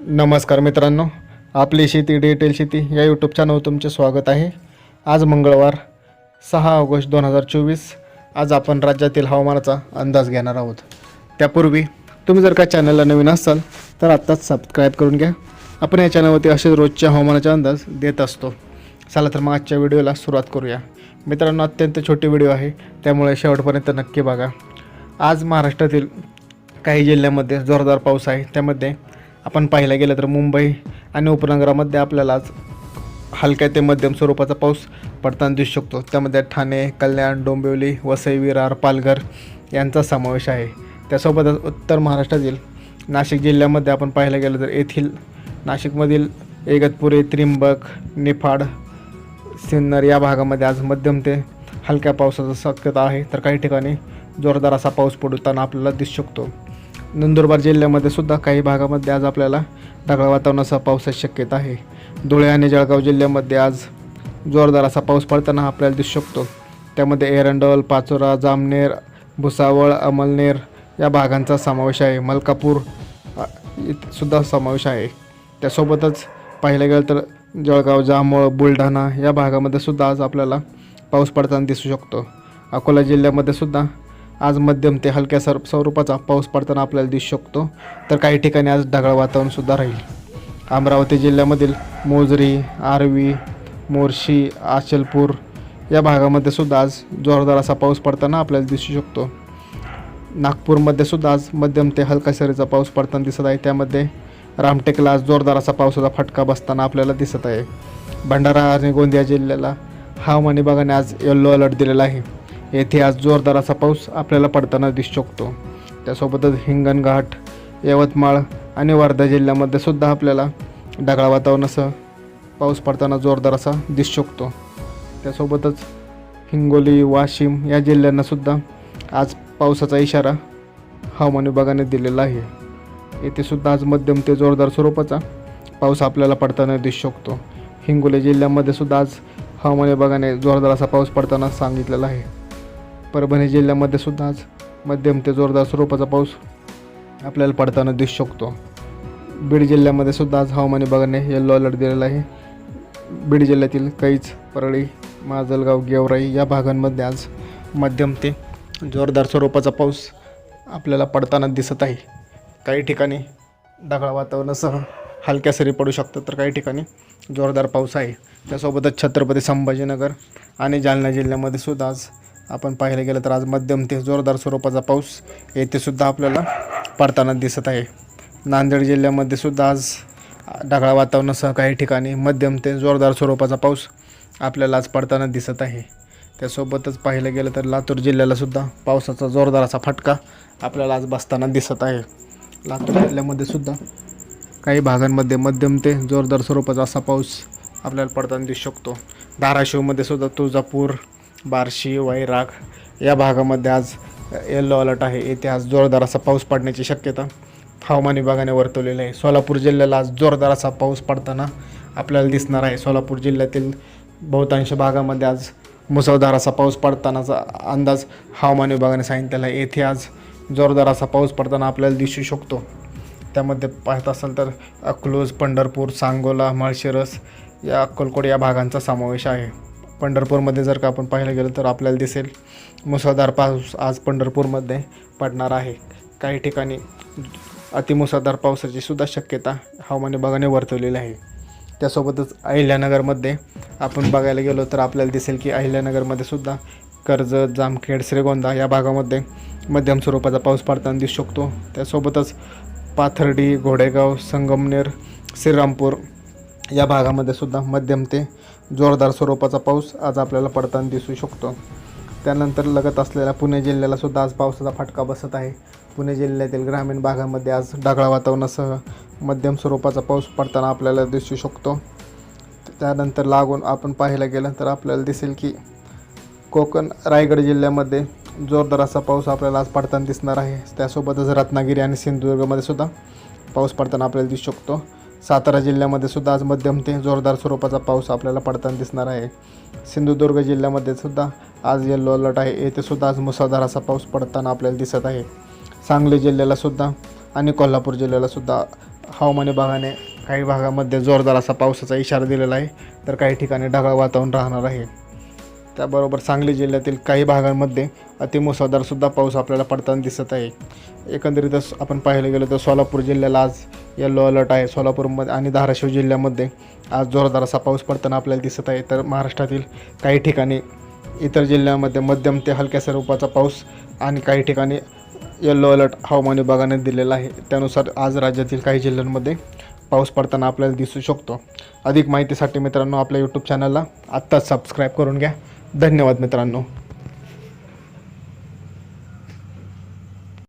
नमस्कार मित्रांनो आपली शेती डिटेल शेती या यूट्यूब चॅनलवर तुमचे स्वागत आहे. आज मंगळवार सहा ऑगस्ट दोन हजार चोवीस. आज आपण राज्यातील हवामानाचा अंदाज घेणार आहोत. त्यापूर्वी तुम्ही जर का चॅनलला नवीन असाल तर आत्ताच सबस्क्राईब करून घ्या. आपण या चॅनलवरती असेच रोजच्या हवामानाचा अंदाज देत असतो. चला तर मग आजच्या व्हिडिओला सुरुवात करूया. मित्रांनो अत्यंत छोटी व्हिडिओ आहे त्यामुळे शेवटपर्यंत नक्की बघा. आज महाराष्ट्रातील काही जिल्ह्यामध्ये जोरदार पाऊस आहे. त्यामध्ये आपण पाहायला गेलं तर मुंबई आणि उपनगरामध्ये आपल्याला आज हलक्या ते मध्यम स्वरूपाचा पाऊस पडताना दिसू शकतो. त्यामध्ये ठाणे कल्याण डोंबिवली वसई विरार पालघर यांचा समावेश आहे. त्यासोबतच उत्तर महाराष्ट्रातील नाशिक जिल्ह्यामध्ये आपण पाहायला गेलं तर येथील नाशिकमधील इगतपुरी त्रिंबक निफाड सिन्नर या भागामध्ये आज मध्यम ते हलक्या पावसाचा शक्यता आहे. तर काही ठिकाणी जोरदार असा पाऊस पडताना आपल्याला दिसू शकतो. नंदुरबार जिल्ह्यामध्ये सुद्धा काही भागामध्ये आज आपल्याला ढगाळ वातावरणासह पावसाची शक्यता आहे. धुळे आणि जळगाव जिल्ह्यामध्ये आज जोरदार असा पाऊस पडताना आपल्याला दिसू शकतो. त्यामध्ये एरंडोल पाचोरा जामनेर भुसावळ अमलनेर या भागांचा समावेश आहे. मलकापूर सुद्धा समावेश आहे. त्यासोबतच पाहिलं गेलं तर जळगाव जामोळ बुलढाणा या भागामध्ये सुद्धा आज आपल्याला पाऊस पडताना दिसू शकतो. अकोला जिल्ह्यामध्ये सुद्धा आज मध्यम ते हलक्या सर स्वरूपाचा पाऊस पडताना आपल्याला दिसू शकतो. तर काही ठिकाणी आज ढगाळ वातावरणसुद्धा राहील. अमरावती जिल्ह्यामधील मोजरी आरवी मोर्शी आचलपूर या भागामध्ये सुद्धा आज जोरदार असा पाऊस पडताना आपल्याला दिसू शकतो. नागपूरमध्ये सुद्धा आज मध्यम ते हलका सरीचा पाऊस पडताना दिसत आहे. त्यामध्ये रामटेकला आज जोरदार असा पावसाचा फटका बसताना आपल्याला दिसत आहे. भंडारा आणि गोंदिया जिल्ह्याला हवामान विभागाने आज येल्लो अलर्ट दिलेला आहे. येथे आज जोरदार असा पाऊस आपल्याला पडताना दिसू शकतो. त्यासोबतच हिंगणघाट यवतमाळ आणि वर्धा जिल्ह्यामध्ये सुद्धा आपल्याला ढगाळ वातावरणासह पाऊस पडताना जोरदार असा दिसू शकतो. त्यासोबतच हिंगोली वाशिम या जिल्ह्यांनासुद्धा आज पावसाचा इशारा हवामान विभागाने दिलेला आहे. येथेसुद्धा आज मध्यम ते जोरदार स्वरूपाचा पाऊस आपल्याला पडताना दिसू शकतो. हिंगोली जिल्ह्यामध्ये सुद्धा आज हवामान विभागाने जोरदार असा पाऊस पडताना सांगितलेला आहे. परभणी जिल्ह्यामध्ये सुद्धा आज मध्यम ते जोरदार स्वरूपाचा पाऊस आपल्याला पडताना दिसू शकतो. बीड जिल्ह्यामध्ये सुद्धा आज हवामान विभागाने येल्लो अलर्ट दिलेला आहे. बीड जिल्ह्यातील कैच परळी माजलगाव गेवराई या भागांमध्ये आज मध्यम ते जोरदार स्वरूपाचा पाऊस आपल्याला पडताना दिसत आहे. काही ठिकाणी ढगाळ वातावरणासह हलक्या सरी पडू शकतात तर काही ठिकाणी जोरदार पाऊस आहे. त्यासोबतच छत्रपती संभाजीनगर आणि जालना जिल्ह्यामध्ये सुद्धा आज आपण पाहायला गेलं तर आज मध्यम ते जोरदार स्वरूपाचा पाऊस येथे सुद्धा आपल्याला पडताना दिसत आहे. नांदेड जिल्ह्यामध्ये सुद्धा आज ढगाळ वातावरणासह काही ठिकाणी मध्यम ते जोरदार स्वरूपाचा पाऊस आपल्याला आज पडताना दिसत आहे. त्यासोबतच पाहिलं गेलं तर लातूर जिल्ह्यालासुद्धा पावसाचा जोरदार असा फटका आपल्याला आज बसताना दिसत आहे. लातूर जिल्ह्यामध्ये सुद्धा काही भागांमध्ये मध्यम ते जोरदार स्वरूपाचा असा पाऊस आपल्याला पडताना दिसू शकतो. धाराशिवमध्ये सुद्धा तुळजापूर बार्शी वैराग या भागामध्ये आज येल्लो अलर्ट आहे. येथे आज जोरदार असा पाऊस पडण्याची शक्यता हवामान विभागाने वर्तवलेली आहे. सोलापूर जिल्ह्याला आज जोरदार असा पाऊस पडताना आपल्याला दिसणार आहे. सोलापूर जिल्ह्यातील बहुतांश भागामध्ये आज मुसळधार असा पाऊस पडतानाचा अंदाज हवामान विभागाने सांगितलेला आहे. येथे आज जोरदार असा पाऊस पडताना आपल्याला दिसू शकतो. त्यामध्ये पाहत असाल तर अकलूज पंढरपूर सांगोला माळशिरस या अक्कलकोट या भागांचा समावेश आहे. पंढरपूरमध्ये जर का आपण पाहायला गेलं तर आपल्याला दिसेल मुसळधार पाऊस आज पंढरपूरमध्ये पडणार आहे. काही ठिकाणी अतिमुसळधार पावसाची सुद्धा शक्यता हवामान विभागाने वर्तवलेली आहे. त्यासोबतच अहिल्यानगरमध्ये आपण बघायला गेलो तर आपल्याला दिसेल की अहिल्यानगरमध्ये सुद्धा कर्जत जामखेड श्रीगोंदा या भागामध्ये मध्यम स्वरूपाचा पाऊस पडताना दिसू शकतो. त्यासोबतच पाथर्डी घोडेगाव संगमनेर श्रीरामपूर या भागामध्ये सुद्धा मध्यम ते जोरदार स्वरूपाचा पाऊस आज आपल्याला पडताना दिसू शकतो. त्यानंतर लगत असलेल्या पुणे जिल्ह्याला सुद्धा आज पावसाचा फटका बसत आहे. पुणे जिल्ह्यातील ग्रामीण भागामध्ये आज ढगाळ वातावरणासह मध्यम स्वरूपाचा पाऊस पडताना आपल्याला दिसू शकतो. त्यानंतर लागून आपण पाहायला गेलं तर आपल्याला दिसेल की कोकण रायगड जिल्ह्यामध्ये जोरदार असा पाऊस आपल्याला आज पडताना दिसणार आहे. त्यासोबतच रत्नागिरी आणि सिंधुदुर्गमध्ये सुद्धा पाऊस पडताना आपल्याला दिसू शकतो. सातारा जिल्ह्यामध्ये सुद्धा आज मध्यम ते जोरदार स्वरूपाचा पाऊस आपल्याला पडताना दिसणार आहे. सिंधुदुर्ग जिल्ह्यामध्ये सुद्धा आज येल्लो अलर्ट आहे. येथे सुद्धा आज मुसळधार असा पाऊस पडताना आपल्याला दिसत आहे. सांगली जिल्ह्याला सुद्धा आणि कोल्हापूर जिल्ह्याला सुद्धा हवामान विभागाने काही भागामध्ये जोरदार असा पावसाचा इशारा दिलेला आहे. तर काही ठिकाणी ढगाळ वातावरण राहणार आहे. त्याबरोबर सांगली जिल्ह्यातील काही भागांमध्ये अतिमुसळधारसुद्धा पाऊस आपल्याला पडताना दिसत आहे. एकंदरीतच आपण पाहायला गेलो तर सोलापूर जिल्ह्याला आज येल्लो अलर्ट आहे. सोलापूरमध्ये आणि धाराशिव जिल्ह्यामध्ये आज जोरदार असा पाऊस पडताना आपल्याला दिसत आहे. तर महाराष्ट्रातील काही ठिकाणी इतर जिल्ह्यामध्ये मध्यम ते हलक्या स्वरूपाचा पाऊस आणि काही ठिकाणी येल्लो अलर्ट हवामान विभागाने दिलेला आहे. त्यानुसार आज राज्यातील काही जिल्ह्यांमध्ये पाऊस पडताना आपल्याला दिसू शकतो. अधिक माहितीसाठी मित्रांनो आपल्या यूट्यूब चॅनलला आत्ताच सबस्क्राईब करून घ्या. धन्यवाद मित्रांनो.